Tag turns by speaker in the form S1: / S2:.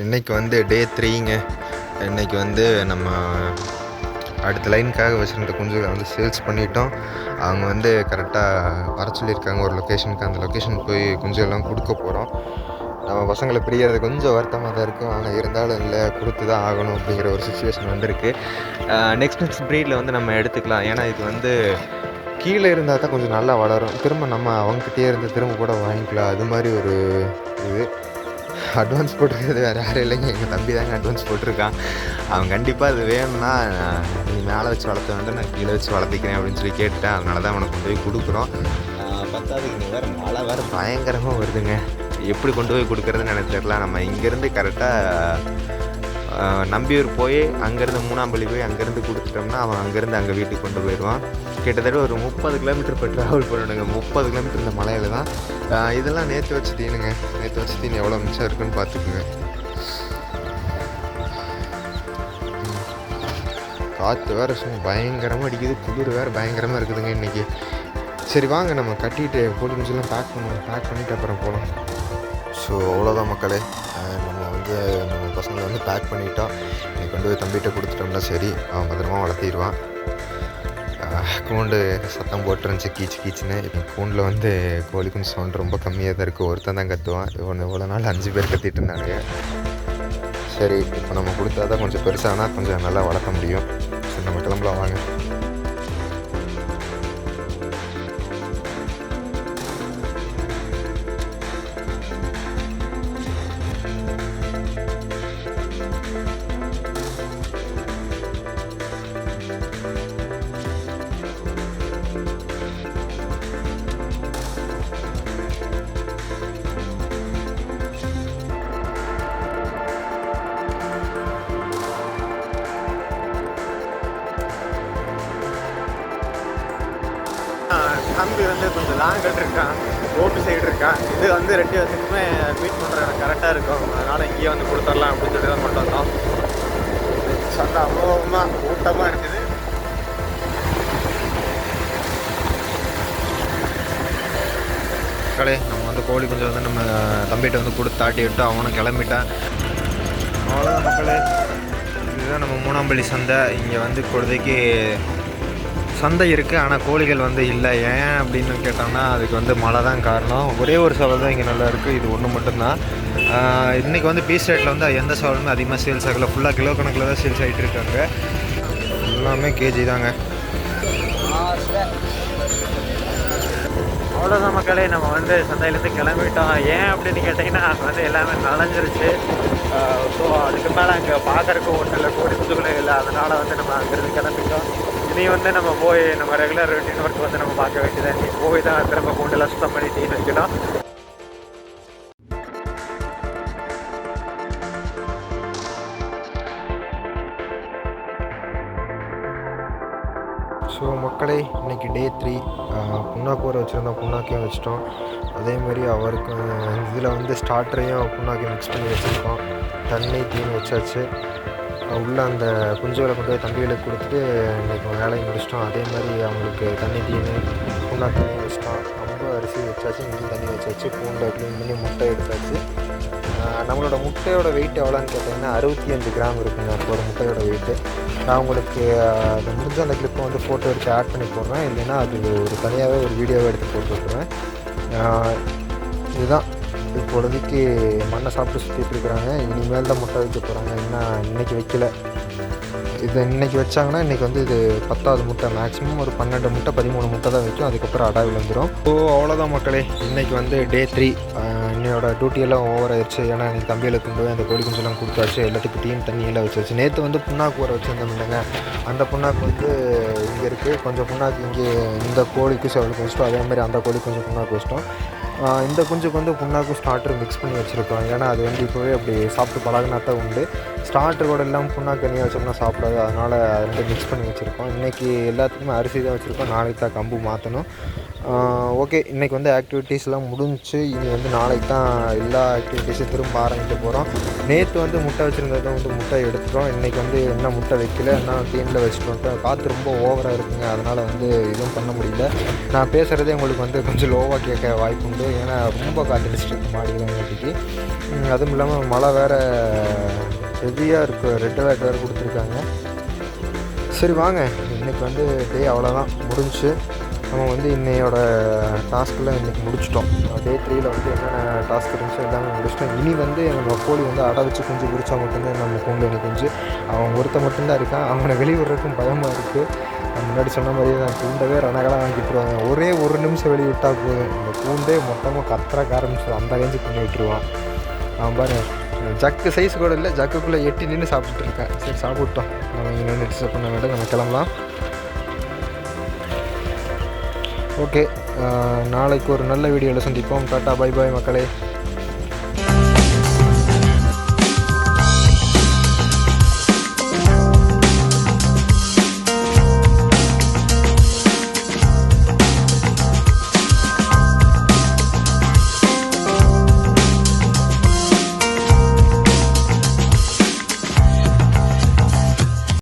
S1: இன்றைக்கி வந்து டே த்ரீங்க இன்னைக்கு வந்து நம்ம அடுத்த லைனுக்காக வச்சுருந்த குஞ்சுகளை வந்து சேல்ஸ் பண்ணிட்டோம். அவங்க வந்து கரெக்டாக வர சொல்லியிருக்காங்க ஒரு லொக்கேஷனுக்கு அந்த லொக்கேஷன் போய் குஞ்சுகள்லாம் கொடுக்க போகிறோம் நம்ம பசங்களை பிரியறது கொஞ்சம் வருத்தமாக தான் இருக்கும். ஆனால் இருந்தாலும் இல்லை கொடுத்து தான் ஆகணும் அப்படிங்கிற ஒரு சுச்சுவேஷன் வந்திருக்கு. நெக்ஸ்ட் நெக்ஸ்ட் ப்ரீடில் வந்து நம்ம எடுத்துக்கலாம். ஏன்னா இது வந்து கீழே இருந்தால் தான் கொஞ்சம் நல்லா வளரும். திரும்ப நம்ம அவங்ககிட்டயே இருந்து திரும்ப கூட வாங்கிக்கலாம். அது மாதிரி ஒரு இது. அட்வான்ஸ் போட்டிருக்கிறது வேறு யாரும் இல்லைங்க. எங்கள் தம்பி தாங்க அட்வான்ஸ் போட்டிருக்கான். அவன் கண்டிப்பாக அது வேணும்னா நீ மேலே வச்சு வளர்த்த வேண்டாம் நான் கீழே வச்சு வளர்த்திக்கிறேன் அப்படின்னு சொல்லி கேட்டுட்டேன். அதனால தான் அவனுக்கு கொண்டு போய் கொடுக்குறோம். ஆஹ் பத்தாவதுக்கு இங்கே வேறு மழை வேறு பயங்கரமாக வருதுங்க. எப்படி கொண்டு போய் கொடுக்குறதுன்னு எனக்கு தெரியல. நம்ம இங்கேருந்து கரெக்டாக நம்பியூர் போய் அங்கேருந்து மூணாம்பள்ளி போய் அங்கேருந்து கொடுத்துட்டோம்னா அவன் அங்கேருந்து அங்கே வீட்டுக்கு கொண்டு போயிடுவான். கிட்டத்தட்ட ஒரு முப்பது கிலோமீட்டர் இப்போ ட்ராவல் பண்ணணுங்க. முப்பது கிலோமீட்டர் இந்த மலையில் தான். இதெல்லாம் நேற்று வச்சு தீனுங்க. நேற்று வச்சு தீன் எவ்வளோ மிச்சம் இருக்குன்னு பார்த்துக்குங்க. காற்று வேறு சும்மா பயங்கரமாக அடிக்குது. குளிர் வேறு பயங்கரமாக இருக்குதுங்க இன்றைக்கி சரி வாங்க. நம்ம கட்டிட்டு கோழி குஞ்செல்லாம் பேக் பண்ணுவோம் பேக் பண்ணிவிட்டு அப்புறம் போகலாம் ஸோ அவ்வளோதான் மக்களே. பசங்களை வந்து பேக் பண்ணிட்டோம். நீ கொண்டு போய் தம்பிகிட்ட கொடுத்துட்டோம்னா சரி அவன் பத்திரமா வளர்த்திடுவான். கூண்டு சத்தம் போட்டுருந்துச்சு கீச்சு கீச்சுன்னு. இப்போ கூண்டில் வந்து கோழி குஞ்சு சவுண்ட் ரொம்ப கம்மியாக தான் இருக்குது ஒருத்தன் தான் கற்றுவான் இவன் இவ்வளோ நாள் அஞ்சு பேர் கத்திட்டு இருந்தாங்க சரி இப்போ நம்ம கொடுத்தா தான் கொஞ்சம் பெருசானால் கொஞ்சம் நல்லா வளர்க்க முடியும். சரி நம்ம கிளம்பலாம் வாங்க.
S2: தம்பி வந்து கொஞ்சம் லாங்கில் இருக்கான் ஓட்டு சைடு இருக்கான் இது வந்து ரெண்டு வருஷத்துக்குமே மீட் பண்ணுற எனக்கு கரெக்டாக இருக்கும். அதனால் இங்கேயே வந்து கொடுத்துடலாம் அப்படின்னு சொல்லி தான் கொண்டு வந்தோம். சண்டை அமோகமாக கூட்டமாக இருக்குது.
S1: மக்களே நம்ம வந்து கோழி குஞ்சு வந்து நம்ம தம்பிகிட்ட வந்து கொடுத்து தாட்டி விட்டு அவனும் கிளம்பிட்டான். அவ்வளோதான் மக்களே. இதுதான் நம்ம மூணாம்பள்ளி சந்தை. இங்கே வந்து குழந்தைக்கு சந்தை இருக்குது ஆனால் கோழிகள் வந்து இல்லை. ஏன் அப்படின்னு கேட்டோம்னா அதுக்கு வந்து மழை தான் காரணம். ஒரே ஒரு சவால் தான் இங்கே நல்லா இருக்குது இது ஒன்று மட்டும்தான். இன்றைக்கி வந்து பீஸ் ரேட்டில் வந்து எந்த சவலுமே அதிகமாக சேல்ஸ் ஆகல. ஃபுல்லாக கிலோ கணக்கில் தான் சேல்ஸ் ஆகிட்டு இருக்காங்க. எல்லாமே கேஜி தாங்க.
S2: அவ்வளோதான் மக்களே நம்ம வந்து சந்தையிலேருந்து கிளம்பிட்டோம். ஏன் அப்படின்னு கேட்டிங்கன்னா அங்கே வந்து எல்லாமே நனைஞ்சிருச்சு. ஸோ அதுக்கு மேலே அங்கே பார்க்கறதுக்கு ஒன்றும் இல்லை கோடி இல்லை. அதனால் வந்து நம்ம அங்கேருந்து கிளம்பிட்டோம். இனி வந்து நம்ம போய் நம்ம ரெகுலர் ரொட்டீன் ஒர்க் வந்து நம்ம பார்க்க வேண்டியதான் நீ போய் தான் திரும்ப கூண்டெல்லாம் சுத்தம் பண்ணி டீ வைக்கணும்
S1: ஸோ மக்களே இன்னைக்கு டே த்ரீ புண்ணாக்கு ஊற வச்சுருந்தோம். புண்ணாக்கையும் வச்சிட்டோம். அதேமாரி அவருக்கு இதில் வந்து ஸ்டார்டரையும் புண்ணாக்கி மிக்ஸ் பண்ணி வச்சுருக்கோம். தண்ணி தீனி வச்சாச்சு. உள்ளே அந்த குஞ்சுகளை கொண்டு போய் தம்பிகளுக்கு கொடுத்துட்டு இன்னைக்கு வேலையை முடிச்சிட்டோம் அதே மாதிரி அவங்களுக்கு தண்ணி தீனு புண்ணாக்கு தண்ணி வச்சிட்டோம் ரொம்ப அரிசி வச்சாச்சு இஞ்சி தண்ணி வச்சாச்சு பூண்டை க்ளீன் பண்ணி முட்டை எடுத்தாச்சு. நம்மளோட முட்டையோட வெயிட் எவ்வளோன்னு கேட்டிங்கன்னா அறுபத்தி அஞ்சு கிராம் இருக்குங்க ஒரு முட்டையோட வெயிட்டு நான் உங்களுக்கு அது முடிஞ்ச அந்த கிளிப்பை வந்து ஃபோட்டோ எடுத்து ஆட் பண்ணி போடுறேன். இல்லைன்னா அது ஒரு தனியாகவே ஒரு வீடியோவை எடுத்து போட்டு விட்டுருவேன். இதுதான். இப்பொழுதுக்கு மண்ணை சாப்பிட்டு சுற்றிட்டு இருக்கிறாங்க? இனிமேல் தான் முட்டை வைக்க போகிறாங்க இன்னும் இன்றைக்கி வைக்கல. இது இன்றைக்கி வச்சாங்கன்னா இன்றைக்கி வந்து இது பத்தாவது முட்டை. மேக்ஸிமம் ஒரு பன்னெண்டு முட்டை பதிமூணு முட்டை தான் வைக்கும். அதுக்கப்புறம் அடா விழுந்துடும் ஸோ அவ்வளோதான் மக்களே. இன்றைக்கி வந்து டே த்ரீ என்னோட டியூட்டியெல்லாம் ஓவர் ஆயிடுச்சு. ஏன்னா இன்றைக்கி தம்பியில் கொண்டு போய் அந்த கோழி குஞ்செல்லாம் கொடுத்தாச்சு. எல்லாத்துக்கும் டீம் தண்ணியெல்லாம் வச்சு வச்சாச்சு. நேற்று வந்து புண்ணாக்கு ஊற வச்சுருந்தோம் இல்லைங்க. அந்த புண்ணாக்கு வந்து இங்கே இருக்குது கொஞ்சம் புண்ணாக்கு இங்கே இந்த கோழிக்கு செவலுக்கு வச்சிட்டோம். அதே மாதிரி அந்த கோழி கொஞ்சம் புண்ணாக்கு வச்சிட்டோம். இந்த குஞ்சுக்கு வந்து புண்ணாக்கும் ஸ்டார்டர் மிக்ஸ் பண்ணி வச்சுருக்கோம். ஏன்னா அது வந்து இப்போவே அப்படி சாப்பிட்டு பழகினா தான் உண்டு. ஸ்டார்டர் கூட எல்லாம் புண்ணாக்கு தனியாக வச்சோம்னா சாப்பிடாது. அதனால் ரெண்டு மிக்ஸ் பண்ணி வச்சுருக்கோம். இன்றைக்கி எல்லாத்துக்குமே அரிசி தான் வச்சுருக்கோம். நாளைக்கு தான் கம்பு மாற்றணும் ஓகே இன்றைக்கி வந்து ஆக்டிவிட்டீஸ்லாம் முடிஞ்சுச்சு. இனி வந்து நாளைக்கு தான் எல்லா ஆக்டிவிட்டீஸும் திரும்ப ஆரம்பிக்க போகிறோம் நேற்று வந்து முட்டை வச்சுருந்தது வந்து முட்டை எடுத்துகிறோம் இன்றைக்கி வந்து என்ன முட்டை வைக்கல என்ன தீனில் வச்சுட்டு வந்துட்டோம் காற்று ரொம்ப ஓவராக இருக்குங்க. அதனால் வந்து எதுவும் பண்ண முடியல. நான் பேசுகிறதே உங்களுக்கு வந்து கொஞ்சம் லோவாக கேட்க வாய்ப்பு உண்டு. ஏன்னா ரொம்ப காற்றடிச்சிட்டு இருக்கு மாடியிலங்காட்டிக்கு அதுவும் இல்லாமல் மழை வேறு ஹெவியாக இருக்குது ரெட் அலர்ட் வேறு கொடுத்துருக்காங்க. சரி வாங்க. இன்றைக்கி வந்து டே அவ்வளோதான் முடிஞ்சுச்சு. நம்ம வந்து இன்னையோட டாஸ்க்கெல்லாம் இன்றைக்கி முடிச்சிட்டோம். டே த்ரீயில் வந்து என்னென்ன டாஸ்க் இருந்துச்சோ எல்லாமே முடிச்சிட்டோம். இனி வந்து நம்ம கோழி வந்து அடை வச்சு குஞ்சு பிடிச்சா மட்டும்தான் நம்ம கூண்டில் எனக்கு குஞ்சு. அவன் ஒருத்த மட்டும்தான் இருக்கான். அவனை வெளியிடுறதுக்கும் பயமாக இருக்குது முன்னாடி சொன்ன மாதிரியே தான் கூண்டவே ரணகலாம் வாங்கிட்டுருவாங்க. ஒரே ஒரு நிமிஷம் வெளியே விட்டால் போதும். இந்த கூண்டே மொத்தமாக கத்துறக்க ஆரம்பிச்சிடும் அந்த ரேஞ்சு பண்ணி விட்டுருவான். அவன் பாரு ஜக்கு சைஸ் கூட இல்லை. ஜக்குக்குள்ளே எட்டி நின்று சாப்பிட்டுட்டு இருக்கேன். சரி சாப்பிட்டோம். நம்ம இங்கே நின்று டிஸ்டர்ப் பண்ண வேண்டாம். நம்ம கிளம்பலாம். ஓகே நாளைக்கு ஒரு நல்ல வீடியோவில் சந்திப்போம். டாட்டா பை பாய் மக்களே.